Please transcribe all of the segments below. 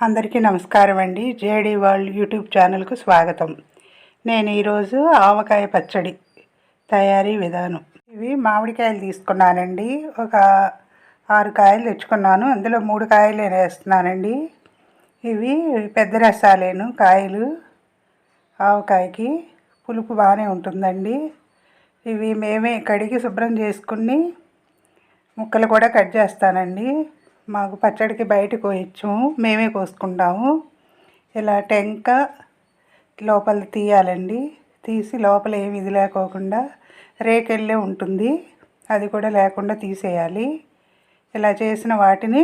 అందరికీ నమస్కారం అండి. జేడీ వరల్డ్ యూట్యూబ్ ఛానల్కు స్వాగతం. నేను ఈరోజు ఆవకాయ పచ్చడి తయారీ విధానం. ఇవి మామిడికాయలు తీసుకున్నానండి. ఒక ఆరు కాయలు తెచ్చుకున్నాను. అందులో మూడు కాయలు వేస్తున్నానండి. ఇవి పెద్ద రసాలేను కాయలు. ఆవకాయకి పులుపు బాగానే ఉంటుందండి. ఇవి మేమే కడిగి శుభ్రం చేసుకుని ముక్కలు కూడా కట్ చేస్తానండి. మాకు పచ్చడికి బయట కోయించాము మేమే కోసుకుంటాము. ఇలా టెంక లోపల తీయాలండి. తీసి లోపల ఏమి ఇది లేకోకుండా రేకెళ్ళే ఉంటుంది. అది కూడా లేకుండా తీసేయాలి. ఇలా చేసిన వాటిని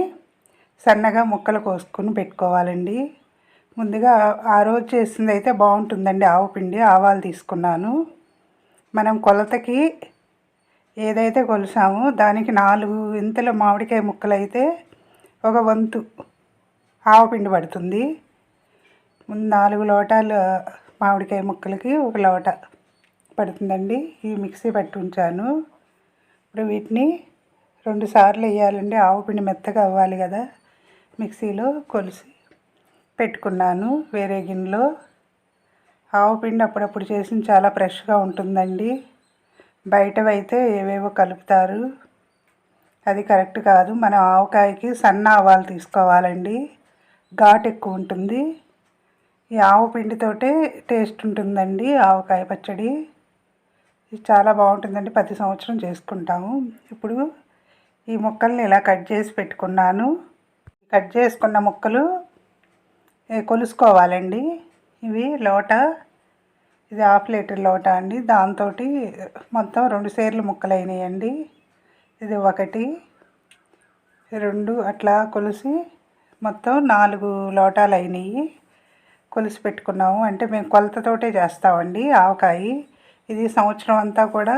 సన్నగా ముక్కలు కోసుకొని పెట్టుకోవాలండి. ముందుగా ఆ రోజు చేసింది అయితే బాగుంటుందండి. ఆవు పిండి ఆవాలు తీసుకున్నాను. మనం కొలతకి ఏదైతే కొలిసామో దానికి నాలుగు ఇంతల మామిడికాయ ముక్కలు అయితే ఒక వంతు ఆవపిండి పడుతుంది. ముందు నాలుగు లోటాలు మామిడికాయ ముక్కలకి ఒక లోట పడుతుందండి. ఈ మిక్సీ పట్టి ఉంచాను. ఇప్పుడు వీటిని రెండు సార్లు వేయాలండి. ఆవపిండి మెత్తగా అవ్వాలి కదా. మిక్సీలో కొలిసి పెట్టుకున్నాను వేరే గిన్నెలో. ఆవపిండి అప్పుడప్పుడు చేసిన చాలా ఫ్రెష్గా ఉంటుందండి. బయటవైతే ఏవేవో కలుపుతారు. అది కరెక్ట్ కాదు. మనం ఆవకాయకి సన్న ఆవాలు తీసుకోవాలండి. ఘాట్ ఎక్కువ ఉంటుంది. ఈ ఆవు పిండితోటే టేస్ట్ ఉంటుందండి ఆవకాయ పచ్చడి. ఇది చాలా బాగుంటుందండి. ప్రతి సంవత్సరం చేసుకుంటాము. ఇప్పుడు ఈ ముక్కల్ని ఇలా కట్ చేసి పెట్టుకున్నాను. కట్ చేసుకున్న ముక్కలు కొలుసుకోవాలండి. ఇవి లోట. ఇది హాఫ్ లీటర్ లోట అండి. దాంతో మొత్తం రెండు సేర్లు ముక్కలు అయినాయండి ఇది ఒకటి రెండు అట్లా కొలిసి మొత్తం నాలుగు లోటాలు అయినాయి. కొలిసి పెట్టుకున్నాము. అంటే మేము కొలతతోటే చేస్తామండి ఆవకాయ. ఇది సంవత్సరం అంతా కూడా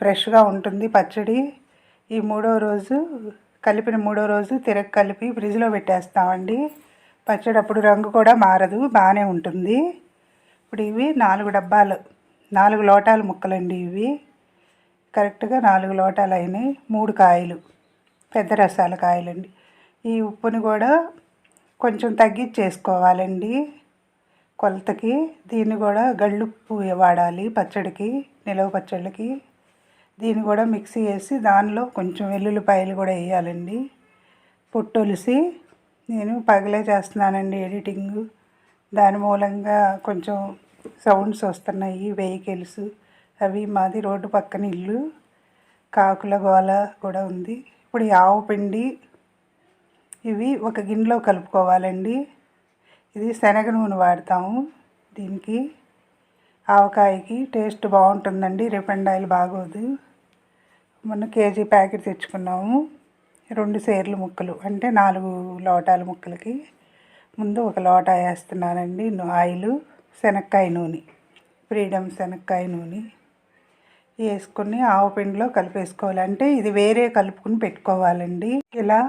ఫ్రెష్గా ఉంటుంది పచ్చడి. ఈ మూడో రోజు కలిపిన మూడో రోజు తిరగ కలిపి ఫ్రిడ్జ్లో పెట్టేస్తామండి. పచ్చడి అప్పుడు రంగు కూడా మారదు బాగానే ఉంటుంది. ఇప్పుడు ఇవి నాలుగు డబ్బాలు నాలుగు లోటాలు ముక్కలండి ఇవి. కరెక్ట్గా నాలుగు లోటాలు అయినాయి. మూడు కాయలు పెద్ద రసాల కాయలండి. ఈ ఉప్పుని కూడా కొంచెం తగ్గించేసుకోవాలండి. కొలతకి దీన్ని కూడా గళ్ళుప్పు వాడాలి పచ్చడికి నిలవ పచ్చళ్ళకి. దీన్ని కూడా మిక్సీ వేసి దానిలో కొంచెం వెల్లుల్లిపాయలు కూడా వేయాలండి. పొట్టొలిసి నేను పగలే చేస్తున్నానండి ఎడిటింగ్. దాని మూలంగా కొంచెం సౌండ్స్ వస్తున్నాయి వెహికల్స్. అవి మాది రోడ్డు పక్కన ఇల్లు. కాకుల గోల కూడా ఉంది. ఇప్పుడు ఈ ఆవు పిండి ఇవి ఒక గిన్నెలో కలుపుకోవాలండి. ఇది శనగ నూనె వాడతాము దీనికి. ఆవకాయకి టేస్ట్ బాగుంటుందండి. రిఫండ్ ఆయిల్ బాగోదు. మొన్న కేజీ ప్యాకెట్ తెచ్చుకున్నాము. రెండు సేర్లు ముక్కలు అంటే నాలుగు లోటాల ముక్కలకి. ముందు ఒక లోటా వేస్తున్నానండి ఆయిల్ శనక్కాయ నూనె. ఫ్రీడమ్ శనక్కాయ నూనె. వేసుకొని ఆవు పిండిలో కలిపేసుకోవాలి. అంటే ఇది వేరే కలుపుకుని పెట్టుకోవాలండి. ఇలా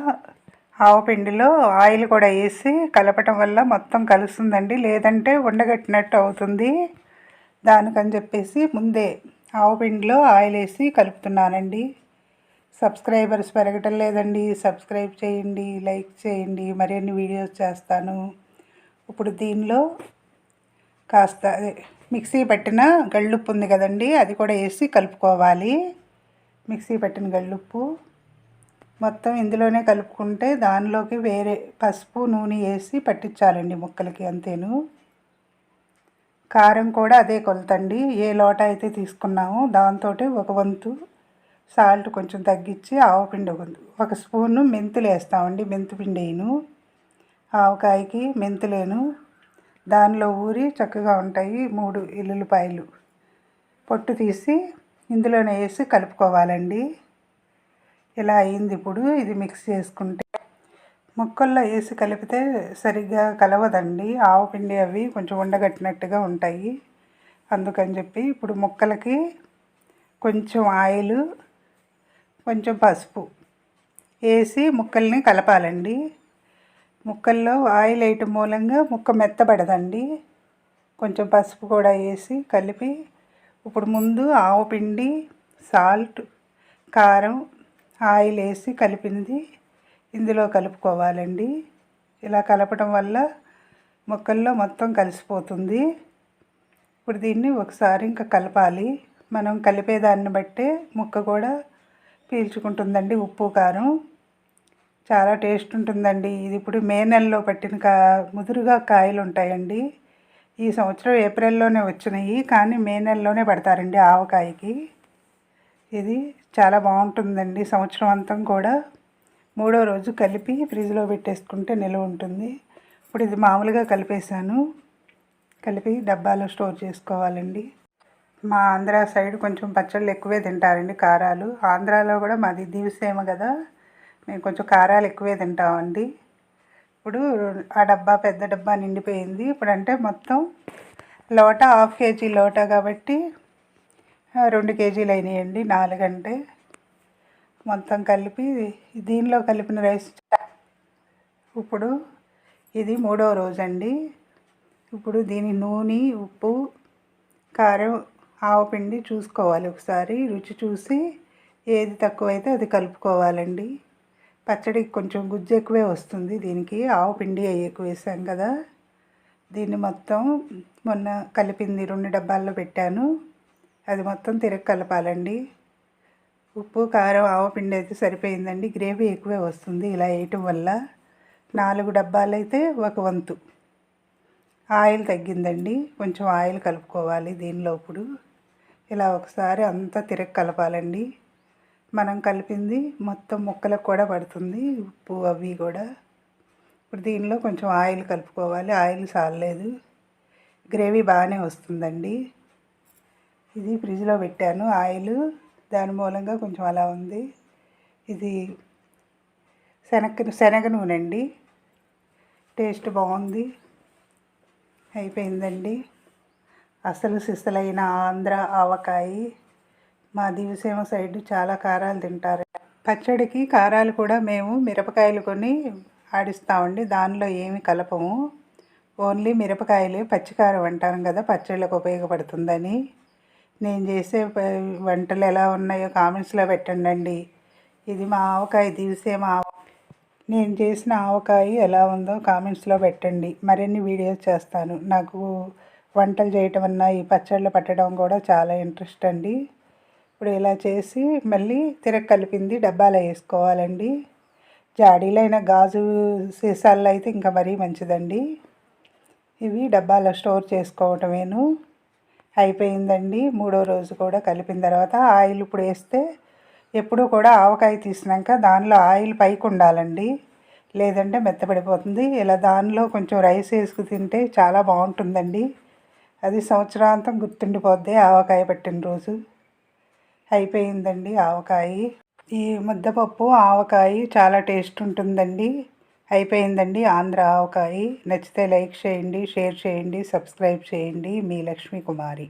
ఆవు పిండిలో ఆయిల్ కూడా వేసి కలపటం వల్ల మొత్తం కలుస్తుందండి. లేదంటే ఉండగట్టినట్టు అవుతుంది. దానికని చెప్పేసి ముందే ఆవు పిండిలో ఆయిల్ వేసి కలుపుతున్నానండి. సబ్స్క్రైబర్స్ పెరగటం లేదండి. సబ్స్క్రైబ్ చేయండి లైక్ చేయండి. మరిన్ని వీడియోస్ చేస్తాను. ఇప్పుడు దీనిలో కాస్త మిక్సీ పట్టిన గళ్ళుప్పు ఉంది కదండి అది కూడా వేసి కలుపుకోవాలి. మిక్సీ పట్టిన గళ్ళుప్పు మొత్తం ఇందులోనే కలుపుకుంటే దానిలోకి వేరే పసుపు నూనె వేసి పట్టించాలండి ముక్కలకి అంతేను. కారం కూడా అదే కొలతండి ఏ లోట అయితే తీసుకున్నామో దాంతో ఒక వంతు సాల్ట్ కొంచెం తగ్గించి ఆవపిండి ఒక ఒక స్పూను మెంతులు వేస్తామండి మెంతిపిండి వేయను ఆవకాయకి మెంతులేను. దానిలో ఊరి చక్కగా ఉంటాయి మూడు ఎల్లుల్లిపాయలు. పొట్టు తీసి ఇందులోనే వేసి కలుపుకోవాలండి. ఇలా అయింది ఇప్పుడు? ఇది మిక్స్ చేసుకుంటే ముక్కల్లో వేసి కలిపితే సరిగ్గా కలవదండి. ఆవు పిండి అవి కొంచెం ఉండగట్టినట్టుగా ఉంటాయి. అందుకని చెప్పి ఇప్పుడు ముక్కలకి కొంచెం ఆయిల్ కొంచెం పసుపు వేసి ముక్కల్ని కలపాలండి. ముక్కల్లో ఆయిల్ వేయటం మూలంగా ముక్క మెత్తబడదండి. కొంచెం పసుపు కూడా వేసి కలిపి ఇప్పుడు ముందు ఆవు పిండి సాల్ట్ కారం ఆయిల్ వేసి కలిపింది. ఇందులో కలుపుకోవాలండి. ఇలా కలపడం వల్ల ముక్కల్లో మొత్తం కలిసిపోతుంది. ఇప్పుడు దీన్ని ఒకసారి ఇంకా కలపాలి. మనం కలిపేదాన్ని బట్టే ముక్క కూడా పీల్చుకుంటుందండి ఉప్పు కారం. చాలా టేస్ట్ ఉంటుందండి. ఇది ఇప్పుడు మే నెలలో పట్టిన కా ముదురుగా కాయలు ఉంటాయండి ఈ సంవత్సరం ఏప్రిల్లోనే వచ్చినాయి కానీ మే నెలలోనే పడతారండి ఆవకాయకి. ఇది చాలా బాగుంటుందండి సంవత్సరం అంతం కూడా. మూడో రోజు కలిపి ఫ్రిడ్జ్లో పెట్టేసుకుంటే నిల్వ ఉంటుంది. ఇప్పుడు ఇది మామూలుగా కలిపేశాను. కలిపి డబ్బాలో స్టోర్ చేసుకోవాలండి. మా ఆంధ్ర సైడ్ కొంచెం పచ్చళ్ళు ఎక్కువే తింటారండి కారాలు. ఆంధ్రాలో కూడా మాది దివిసేమ కదా. మేము కొంచెం కారాలు ఎక్కువే తింటామండి. ఇప్పుడు ఆ డబ్బా పెద్ద డబ్బా నిండిపోయింది. ఇప్పుడు అంటే మొత్తం లోట హాఫ్ కేజీ లోట కాబట్టి రెండు కేజీలు అయినాయండి నాలుగంటే. మొత్తం కలిపి దీనిలో కలిపిన రైస్ ఇప్పుడు ఇది మూడవ రోజండి. ఇప్పుడు దీని నూనె ఉప్పు కారం ఆవపిండి చూసుకోవాలి ఒకసారి. రుచి చూసి ఏది తక్కువైతే అది కలుపుకోవాలండి. పచ్చడికి కొంచెం గుజ్జు ఎక్కువే వస్తుంది. దీనికి ఆవు పిండి ఎక్కువ వేసాం కదా. దీన్ని మొత్తం మొన్న కలిపింది రెండు డబ్బాల్లో పెట్టాను. అది మొత్తం తిరగ కలపాలండి. ఉప్పు కారం ఆవపిండి అయితే సరిపోయిందండి. గ్రేవీ ఎక్కువే వస్తుంది ఇలా వేయటం వల్ల. నాలుగు డబ్బాలు అయితే ఒక వంతు. ఆయిల్ తగ్గిందండి. కొంచెం ఆయిల్ కలుపుకోవాలి దీనిలో ఇప్పుడు. ఇలా ఒకసారి అంతా తిరగ కలపాలండి. మనం కలిపింది మొత్తం ముక్కలకు కూడా పడుతుంది. ఉప్పు అవి కూడా. ఇప్పుడు దీనిలో కొంచెం ఆయిల్ కలుపుకోవాలి. ఆయిల్ చాలలేదు గ్రేవీ బాగానే వస్తుందండి. ఇది ఫ్రిడ్జ్లో పెట్టాను. ఆయిల్ దాని మూలంగా కొంచెం అలా ఉంది. ఇది శనగ శనగ నూనె అండి టేస్ట్ బాగుంది. అయిపోయిందండి. అసలు సిసలైన ఆంధ్ర ఆవకాయి. మా దివిసీమ సైడ్ చాలా కారాలు తింటారు. పచ్చడికి కారాలు కూడా మేము మిరపకాయలు కొని ఆడిస్తామండి దానిలో ఏమి కలపము. ఓన్లీ మిరపకాయలే పచ్చికారం అంటాం కదా పచ్చళ్ళకు ఉపయోగపడుతుందని. నేను చేసే వంటలు ఎలా ఉన్నాయో కామెంట్స్లో పెట్టండి ఇది మా ఆవకాయ దివిసే మా నేను చేసిన ఆవకాయ ఎలా ఉందో కామెంట్స్లో పెట్టండి. మరిన్ని వీడియోస్ చేస్తాను. నాకు వంటలు చేయటం అన్నా ఈ పచ్చళ్ళు పట్టడం కూడా చాలా ఇంట్రెస్ట్ అండి. ఇప్పుడు ఇలా చేసి మళ్ళీ తిరగ కలిపింది డబ్బాలో వేసుకోవాలండి. జాడీలైన గాజు సీసాల్లో అయితే ఇంకా మరీ మంచిదండి. ఇవి డబ్బాలో స్టోర్ చేసుకోవటమేను. అయిపోయిందండి. మూడో రోజు కూడా కలిపిన తర్వాత ఆయిల్ ఇప్పుడు వేస్తే ఎప్పుడూ కూడా ఆవకాయ తీసినాక దానిలో ఆయిల్ పైకి ఉండాలండి. లేదంటే మెత్తపడిపోతుంది ఇలా దానిలో కొంచెం రైస్ వేసుకు తింటే చాలా బాగుంటుందండి. అది సంవత్సరాంతం గుర్తుండిపోద్ది ఆవకాయ పట్టిన రోజు. అయిపోయిందండి ఆవకాయ. ఈ ముద్దపప్పు ఆవకాయ చాలా టేస్ట్ ఉంటుందండి. అయిపోయిందండి ఆంధ్ర ఆవకాయ. నచ్చితే లైక్ చేయండి షేర్ చేయండి సబ్స్క్రైబ్ చేయండి. మీ లక్ష్మీ కుమారి